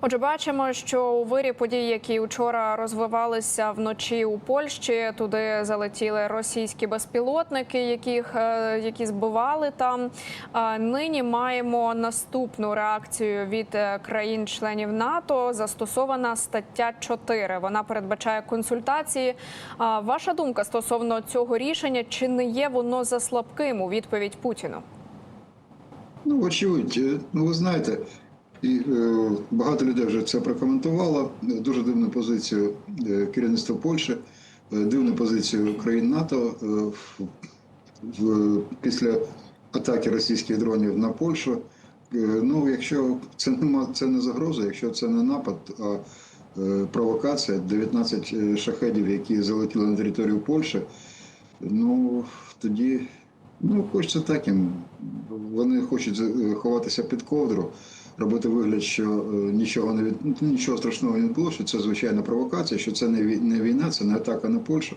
Отже, бачимо, що у вирі подій, які вчора розвивалися вночі у Польщі, туди залетіли російські безпілотники, яких е, які збивали там. Нині маємо наступну реакцію від е, країн-членів НАТО. Застосована стаття 4. Вона передбачає консультації. Ваша думка стосовно цього рішення, чи не є воно за слабким у відповідь Путіну? Ну, очевидь, Е, ну ви знаєте, і е, багато людей вже це прокоментувало. Дуже дивну позицію е, керівництва Польщі, е, дивну позицію країн НАТО в, після атаки російських дронів на Польщу. Ну, якщо це нема, це не загроза, якщо це не напад, а провокація, 19 е, шахедів, які залетіли на територію Польщі, ну тоді Ну, хочеться так їм. Вони хочуть ховатися під ковдру, робити вигляд, що е, нічого не від ну, нічого страшного не було, що це звичайна провокація, що це не вій- війна, це не атака на Польщу.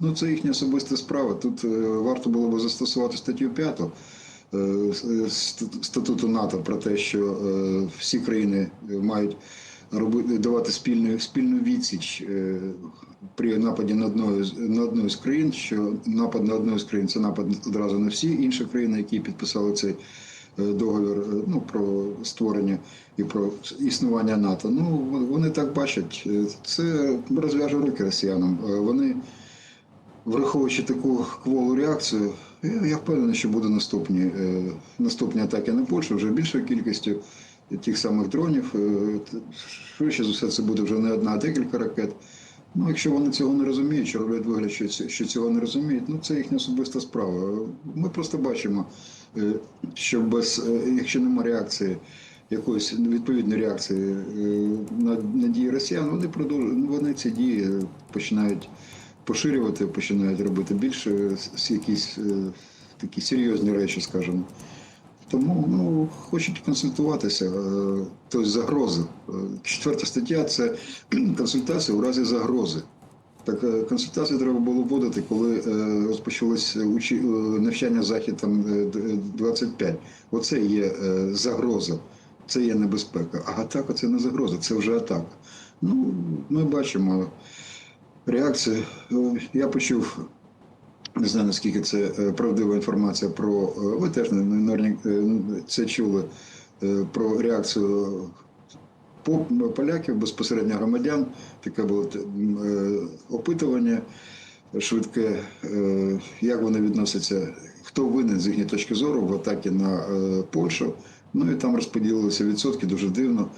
Ну, це їхня особиста справа. Тут е, варто було би застосувати статтю 5 е, статуту НАТО про те, що всі країни мають робити давати спільну спільну відсіч при нападі на одну на одну з країн, що напад на одну з країн це напад одразу на всі інші країни, які підписали цей договір е, ну, про створення і про існування НАТО. Ну вони так бачать. Е, Це розв'яже руки росіянам. Е, Вони, враховуючи таку кволу реакцію, я, впевнений, що буде наступні, е, наступні атаки на Польщу вже більшою кількістю тих самих дронів. Е, Швидше за все, це буде вже не одна, а декілька ракет. Ну, якщо вони цього не розуміють, що роблять вигляд, що, що цього не розуміють, ну це їхня особиста справа. Ми просто бачимо, е, що без, е, якщо немає реакції, якоїсь відповідної реакції е, на, на дії росіян, вони продовжують, вони ці дії починають поширювати, починають робити більше якісь такі серйозні речі, скажімо. Тому ну, хочуть консультуватися, е, тобто загрози. Е, Четверта стаття це консультація у разі загрози. Так е, консультації треба було вводити, коли розпочалось навчання захід там е, 25. Оце є загроза, це є небезпека. А атака це не загроза, це вже атака. Ну, ми бачимо реакцію. Я почув не знаю наскільки це е, правдива інформація про е, ви теж не- не- не- е, це чули е, про реакцію по- поляків безпосередньо громадян. Таке було опитування швидке, як вони відносяться, хто винен з їхньої точки зору в атакі на Польщу. Ну і там розподілилися відсотки дуже дивно.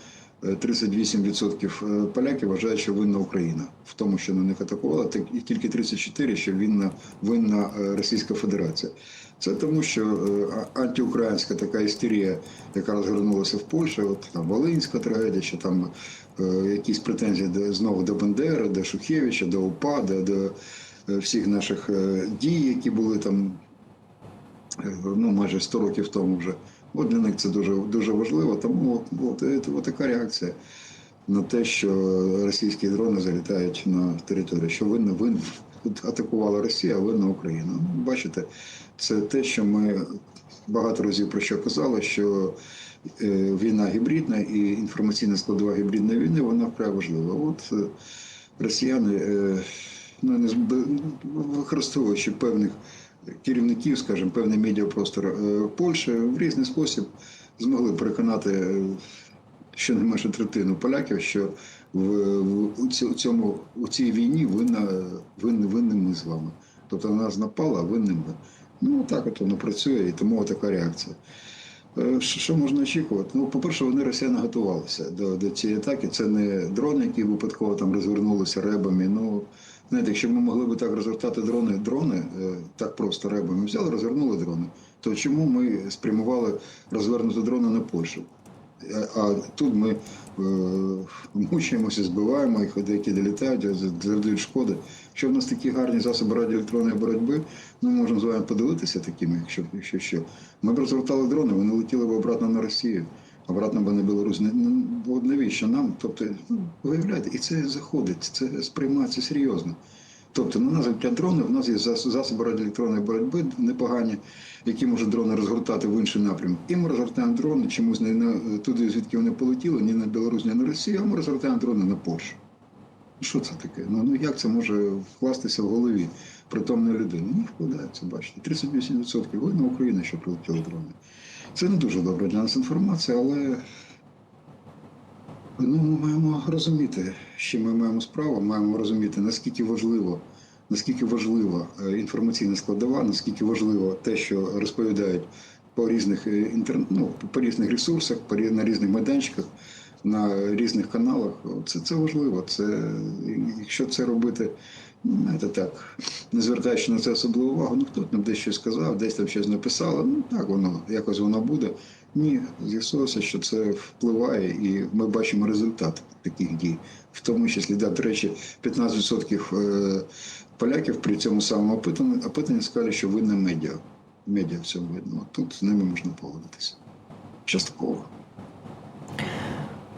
Е, 38% поляків вважають, що винна Україна в тому, що на них атакувала, і тільки 34%, що винна, винна е, Російська Федерація. Це тому, що е, антиукраїнська така істерія, яка розгорнулася в Польщі, от там Волинська трагедія, що там е, якісь претензії до, знову до Бандери, до Шухевича, до УПА, до, до е, всіх наших е, дій, які були там е, ну, майже 100 років тому вже. От для них це дуже, дуже важливо. Тому от, от, от така реакція на те, що російські дрони залітають на територію, що винна винна атакувала Росія, а винна Україна. Ну, Бачите, це те, що ми багато разів про що казали, що е, війна гібридна і інформаційна складова гібридної війни вона вкрай важлива. От е, росіяни, е, ну, не використовуючи певних керівників, скажімо, певний медіапростор е, Польщі в різний спосіб змогли переконати е, щонайменше третину поляків, що в, в у цьому у цій війні винна винні, винні ми з вами. Тобто на нас напала, а винні ми. Ну так от воно працює, і тому така реакція. Е, що можна очікувати? Ну, по-перше, вони росіяни готувалися до, до цієї атаки. Це не дрони, які випадково там розвернулися ребами. Ну, знаєте, якщо ми могли б так розгортати дрони, дрони е, так просто ребами взяли, розвернули дрони, то чому ми спрямували розвернути дрони на Польщу? А- А тут ми е, мучаємося, збиваємо їх, деякі долітають, завдають шкоди. Що в нас такі гарні засоби радіоелектронної боротьби, ну ми можемо з вами подивитися такими, якщо, якщо що. Ми б розгортали дрони, вони летіли б обратно на Росію, обратно на Білорусь. Не- не- От навіщо нам? Тобто, ну, виявляєте, і це заходить, це сприймається серйозно. Тобто на нас летять дрони, в нас є зас- засоби радіоелектронної боротьби непогані, які можуть дрони розгортати в інший напрямок. І ми розгортаємо дрони чомусь не на туди, звідки вони полетіли, ні на Білорусь, ні на Росію, а ми розгортаємо дрони на Польщу. Ну, Що це таке? Ну, ну як це може вкластися в голові притомної людини? Ну, вкладається, бачите. 38% ви на Україну, що прилетіли дрони. Це не дуже добра для нас інформація, але ну, ми маємо розуміти, чим ми маємо справу, маємо розуміти, наскільки важливо, наскільки важлива е, інформаційна складова, наскільки важливо те, що розповідають по різних е, інтер... ну, по різних ресурсах, по на різних майданчиках, на різних каналах. Це, це важливо. Це, якщо це робити, знаєте, так, не звертаючи на це особливу увагу, ну хто там десь щось сказав, десь там щось написало, ну так воно, якось воно буде. Ні, з'ясувалося, що це впливає, і ми бачимо результат таких дій. В тому числі, да, до речі, 15% е, поляків при цьому самому опитанні, опитанні сказали, що винне медіа. Медіа в цьому видно. Тут з ними можна погодитися. Частково.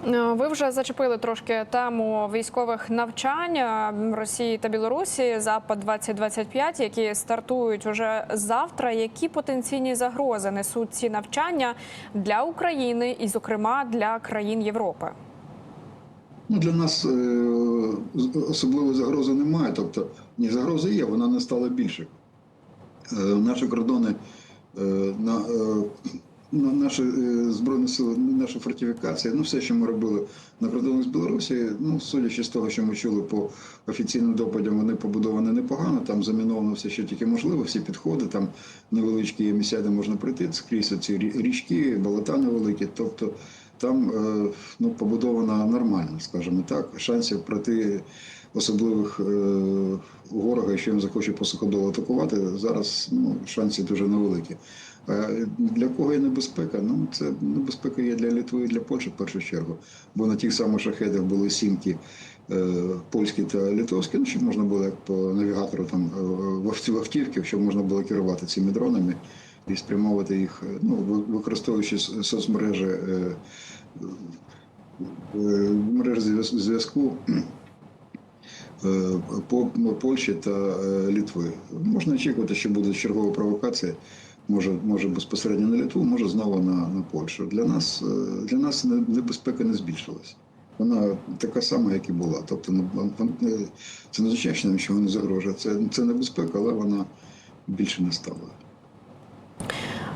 Е, Ви вже зачепили трошки тему військових навчань е, Росії та Білорусі Запад 2025 які стартують уже завтра. Які потенційні загрози несуть ці навчання для України і, зокрема, для країн Європи? Ну, для нас е, особливої загрози немає. Тобто, ні, загроза є, вона не стала більше. Наші кордони, на наші е, збройні сили, наша фортифікація, ну все, що ми робили на кордонах з Білорусі, ну судячи з того, що ми чули по офіційним доповідям, вони побудовані непогано. Там заміновано все, що тільки можливо, всі підходи, там невеличкі місця, де можна пройти скрізь ці річки, болота невеликі. Тобто там е, ну, побудовано нормально, скажімо так. Шансів проти особливих е, ворога, якщо він захоче по суходолу атакувати, зараз ну, шанси дуже невеликі. Для кого є небезпека? Ну, це небезпека є для Литви і для Польщі в першу чергу. Бо на тих самих шахедах були сімки е, польські та литовські, ну, щоб можна було як по навігатору там е, в автівки, щоб можна було керувати цими дронами і спрямовувати їх, е, ну, використовуючи соцмережі, мережі зв'яз- зв'язку по Польщі та Літви. Можна очікувати, що буде чергова провокація. Може, може безпосередньо на Литву, може знову на, на Польщу. Для нас, е, для нас небезпека не збільшилась. Вона така сама, як і була. Тобто вон- е, це не означає, що нам нічого не загрожує. Це, це небезпека, але вона більше не стала.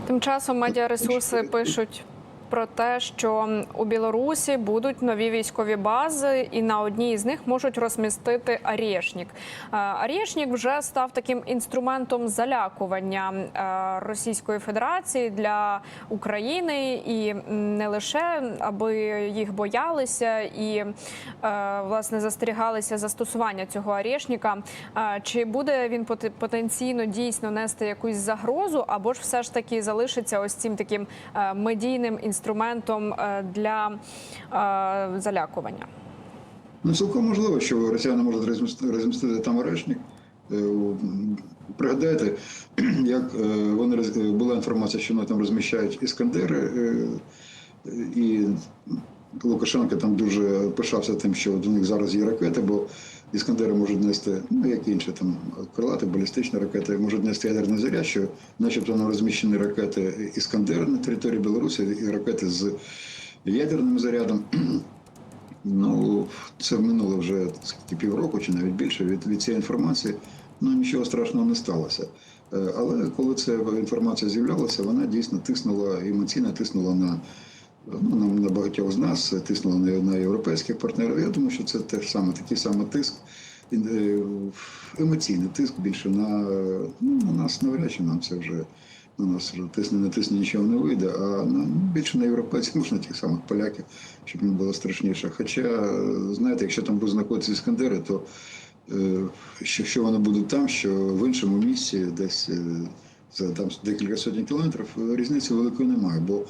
Тим часом медіаресурси пишуть. Про те, що у Білорусі будуть нові військові бази, і на одній з них можуть розмістити Арєшнік. Е, Арєшнік вже став таким інструментом залякування е, Російської Федерації для України, і не лише аби їх боялися і е, власне застерігалися застосування цього Арєшніка. Чи буде він поте- потенційно дійсно нести якусь загрозу, або ж все ж таки залишиться ось цим таким медійним інструментом е, для е, залякування? Ну, цілком можливо, що росіяни можуть розмістити, там арешник. Е, Пригадайте, як вони була інформація, що вони там розміщають іскандери, і Лукашенко там дуже пишався тим, що до них зараз є ракети, бо іскандери можуть нести, ну як інші там крилати, балістичні ракети, можуть нести ядерний заряд, начебто там розміщені ракети іскандери на території Білорусі і ракети з ядерним зарядом. Ну, це минуло вже скільки півроку чи навіть більше від, від цієї інформації. Ну нічого страшного не сталося. Е, Але коли ця інформація з'являлася, вона дійсно тиснула емоційно тиснула на, ну, на, на багатьох з нас, тиснула на, на європейських партнерів. Я думаю, що це теж саме такий самий тиск, е, емоційний тиск більше на, ну, на нас навряд чи нам це вже. На нас вже тисне, не тисне, нічого не вийде, а на, ну, більше на європейців, можна тих самих поляків, щоб їм було страшніше. Хоча, знаєте, якщо там будуть знаходитися іскандери, то е, що, що вони будуть там, що в іншому місці, десь е, за там декілька сотень кілометрів, різниці великої немає. Бо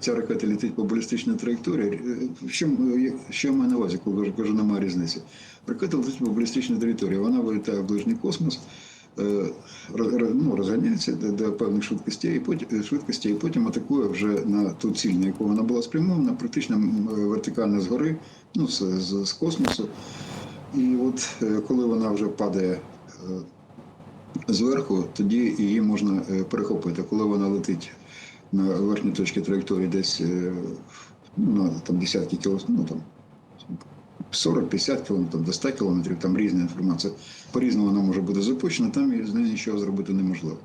ця ракета летить по балістичній траєкторії. Е, Що, е, маю на увазі, коли кажу, немає різниці? Ракета летить по балістичній території, вона вилітає в ближній космос. е, ну, розганяється до, певних швидкостей і потім швидкості, і потім атакує вже на ту ціль, на яку вона була спрямована, практично вертикально згори, ну з, з, з космосу. І от е, коли вона вже падає е, зверху, тоді її можна е, перехопити. Коли вона летить на верхній точці траєкторії десь е, ну, на там, десятки кілометрів, ну там 40-50 кілометрів, до 100 кілометрів, там різна інформація. По-різному вона може бути запущена, там з нічого зробити неможливо.